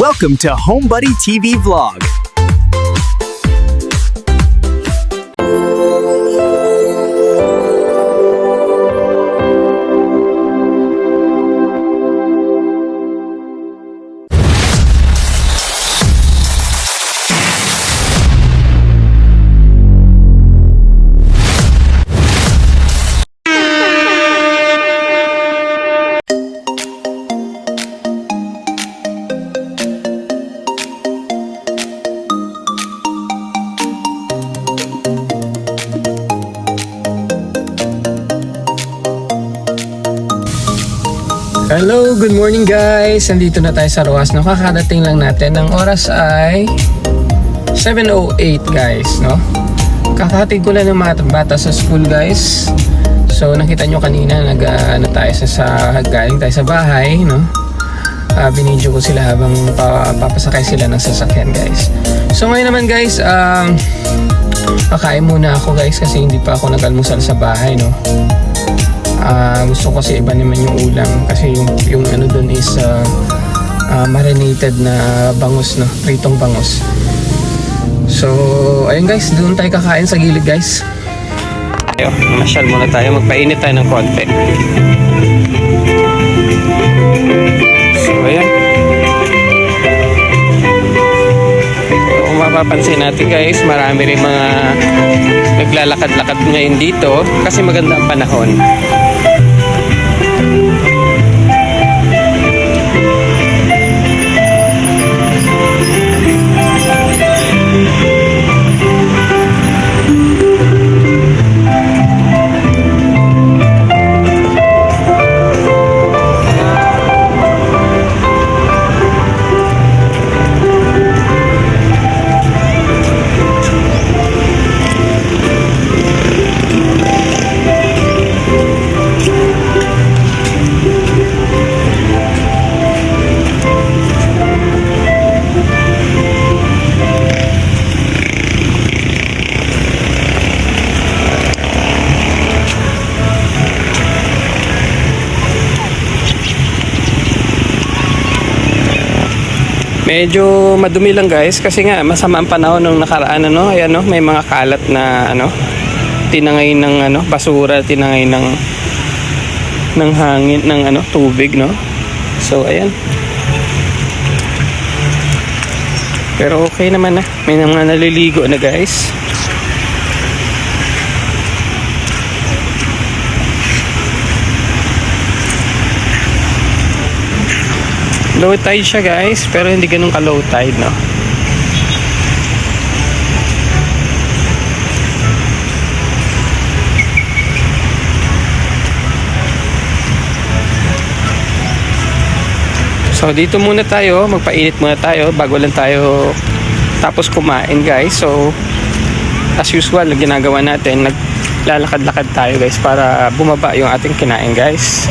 Welcome to HomeBuddy TV Vlog. Hello, good morning guys! Nandito na tayo sa Ruas. No? Kakadating lang natin. Ang oras ay 7.08 guys. No? Kakahatid ko lang ng mga bata sa school guys. So nakita nyo kanina nag uh, tayo sa, sa galing tayo sa bahay. No? Uh, binidyo ko sila habang pa, papasakay sila ng sasakyan guys. So ngayon naman guys, um, kakain muna ako guys kasi hindi pa ako nag-almusal sa bahay. No? Gusto kasi iba naman yung ulam kasi yung, yung ano dun is ah, ah, marinated na bangus no, pritong bangus. So, ayun guys, doon tayo kakain sa gilid guys. Ayo, masyal muna tayo, magpainit tayo ng konti. So, ayan. Kung mapapansin natin guys, marami rin mga naglalakad-lakad ngayon dito kasi maganda ang panahon. Medyo madumi lang guys kasi nga masama ang panahon nung nakaraan ano, ayan no, may mga kalat na ano tinangay ng ano basura, tinangay ng ng hangin ng ano tubig no. So ayan. Pero okay naman na. May mga naliligo na guys. Low tide siya guys, pero hindi ganun ka low tide, no? So dito muna tayo, magpainit muna tayo bago lang tayo tapos kumain guys. So as usual, ginagawa natin, naglalakad-lakad tayo guys para bumaba yung ating kinain guys.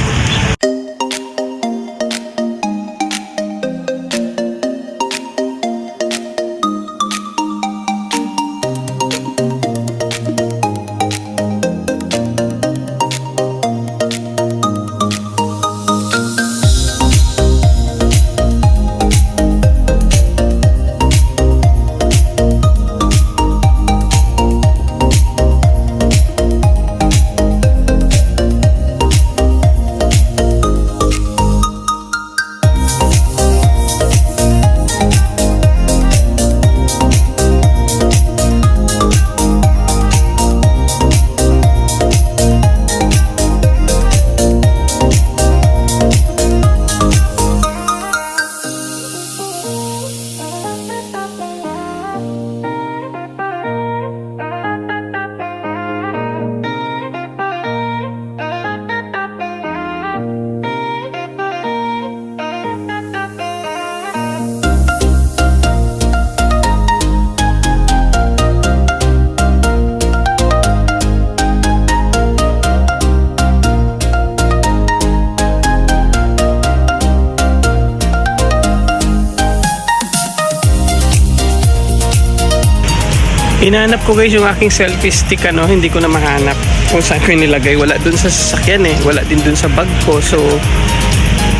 Hinahanap ko guys yung aking selfie stick ano, hindi ko na mahanap kung saan ko nilagay. Wala dun sa sasakyan eh, wala din dun sa bag ko. So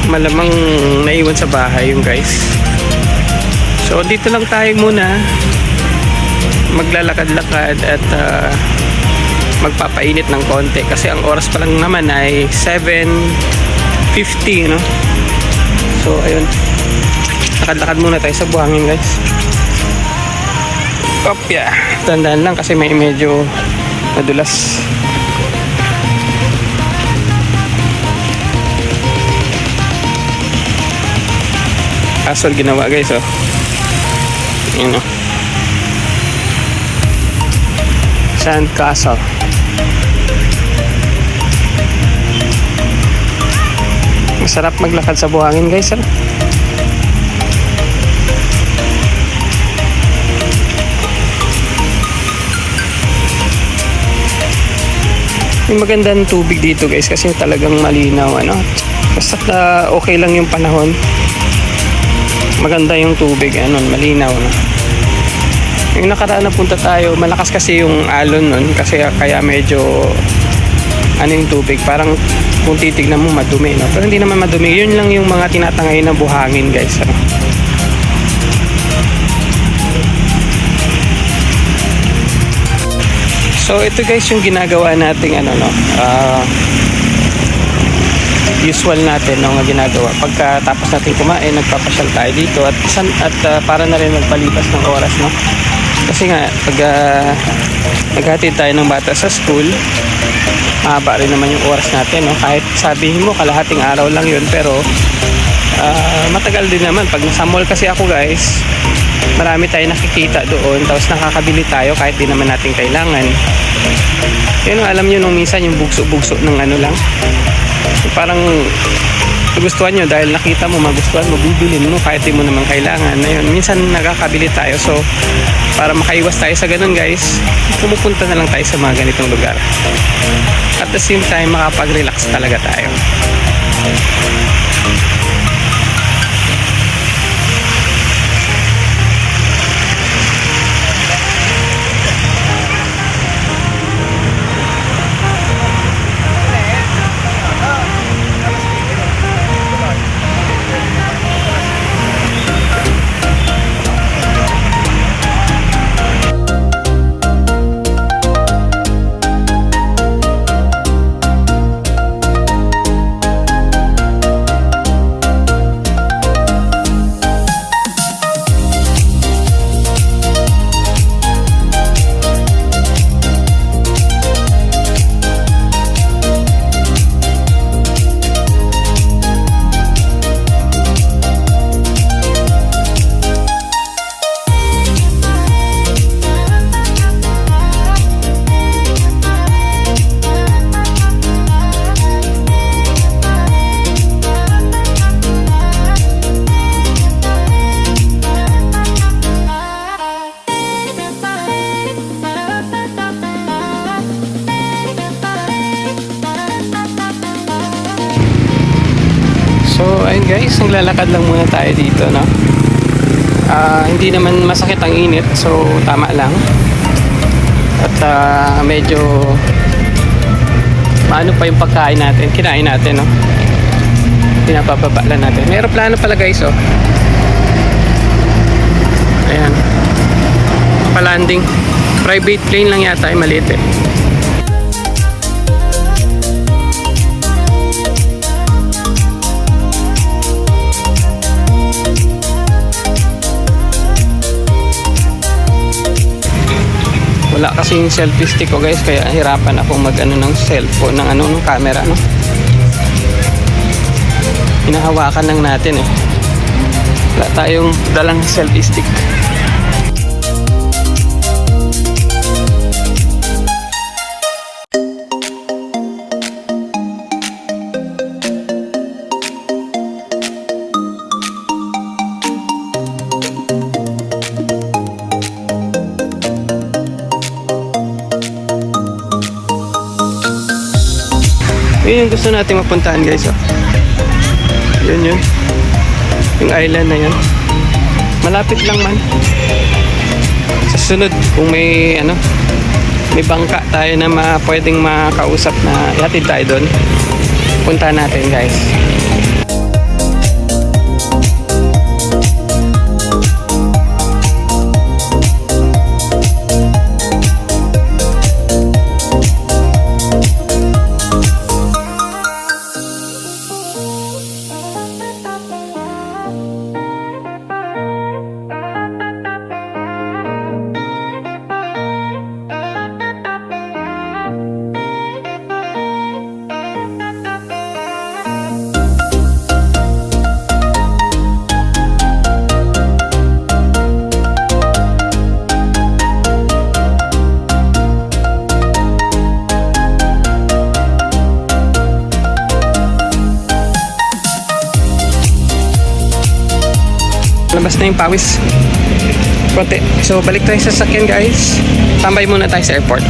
malamang naiwan sa bahay yung guys. So dito lang tayo muna maglalakad-lakad at ah, magpapainit ng konti kasi ang oras pa lang naman ay 7.50 no? So ayun lakad-lakad muna tayo sa buhangin guys Kopya Tandaan lang kasi may medyo madulas. Asol ginawa guys oh. Yun oh. Sand Castle Masarap maglakad sa buhangin guys ah. May magandang tubig dito guys kasi talagang malinaw ano. Basta uh, okay lang yung panahon. Maganda yung tubig ano, malinaw no. Yung nakaraan na punta tayo, malakas kasi yung alon nun kasi kaya medyo ano yung tubig, parang kung titignan mo madumi no. Pero hindi naman madumi, yun lang yung mga tinatangay na buhangin guys ano. So ito guys yung ginagawa nating ano no. ah, usual natin no, nga ginagawa. Pagka tapos natin kumain, nagpapasyal tayo dito at san, at ah, para na rin magpalipas ng oras no. Kasi nga pag uh, naghatid tayo ng bata sa school, mahaba rin naman yung oras natin no. Kahit sabihin mo kalahating araw lang yun pero ah, matagal din naman pag sa mall kasi ako guys marami tayo nakikita doon tapos nakakabili tayo kahit di naman natin kailangan. Yun alam nyo nung minsan yung bugso-bugso ng ano lang. Parang nagustuhan nyo dahil nakita mo magustuhan mo bibilin mo kahit di mo naman kailangan. Ayun minsan nakakabili tayo so para makaiwas tayo sa ganun guys pumupunta na lang tayo sa mga ganitong lugar. At the same time makapag-relax talaga tayo guys, naglalakad lang muna tayo dito, no? Ah, hindi naman masakit ang init, so tama lang. At ah, medyo maano pa yung pagkain natin, kinain natin, no? Pinapababa lang natin. May aeroplano pala guys, oh. Ayan. Palanding. Private plane lang yata, ay maliit eh. Wala kasi yung selfie stick ko guys kaya hirapan ako mag ano ng cellphone ng ano ng camera no? Hinahawakan lang natin eh. Wala tayong dalang selfie stick yung gusto natin mapuntahan guys oh. yun yun. Yung island na yun. Malapit lang man. Sa sunod kung may ano may bangka tayo na ma, pwedeng makausap na ihatid tayo doon punta natin guys Labas na yung pawis. Konti. So, balik tayo sa sakyan guys. Tambay muna tayo sa airport.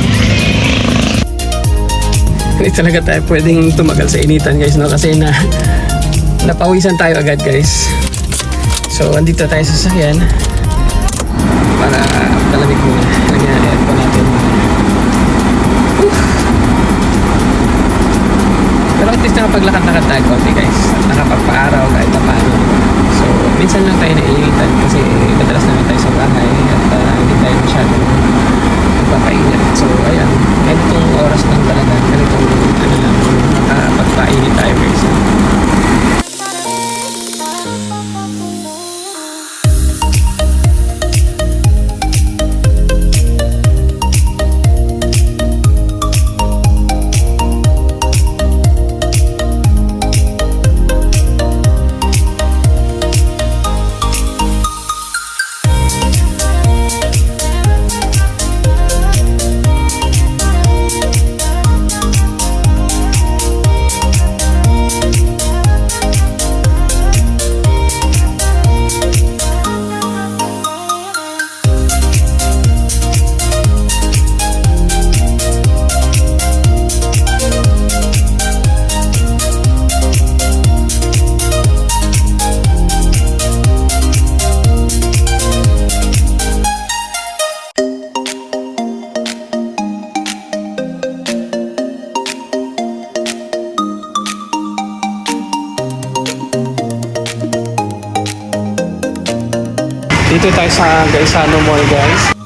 Hindi talaga tayo pwedeng tumagal sa initan guys, no? Kasi na napawisan tayo agad guys. So, andito tayo sa sakyan. Para malamig muna. Lagyan natin aircon natin. Pero at least nakapaglakad-lakad tayo konti guys. At nakapagpa-araw kahit pa paano. So, minsan lang tayo naiinitan kasi madalas naman tayo sa bahay at uh, hindi tayo masyadong nagpapainit. So, ayan. Ganitong oras lang talaga. Ganitong ano lang, makapagpainit tayo guys. Dito tayo sa Gaisano Mall guys.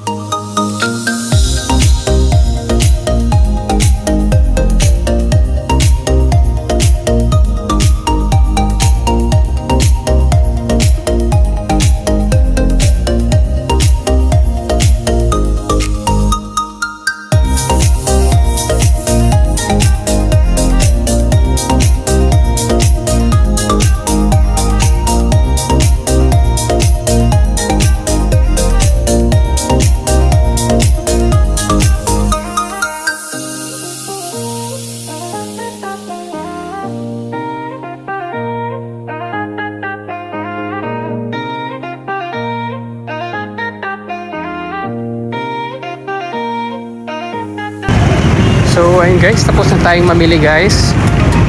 Tayong mamili guys.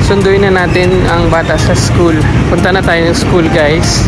Sunduin na natin ang bata sa school. Punta na tayo ng school guys.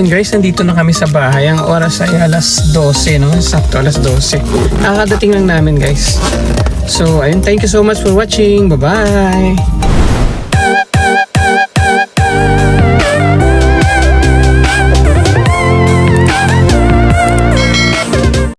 Ayun guys, nandito na kami sa bahay. Ang oras ay alas 12, no? Sakto alas 12. Nakakadating lang namin guys. So, ayun, thank you so much for watching. Bye-bye!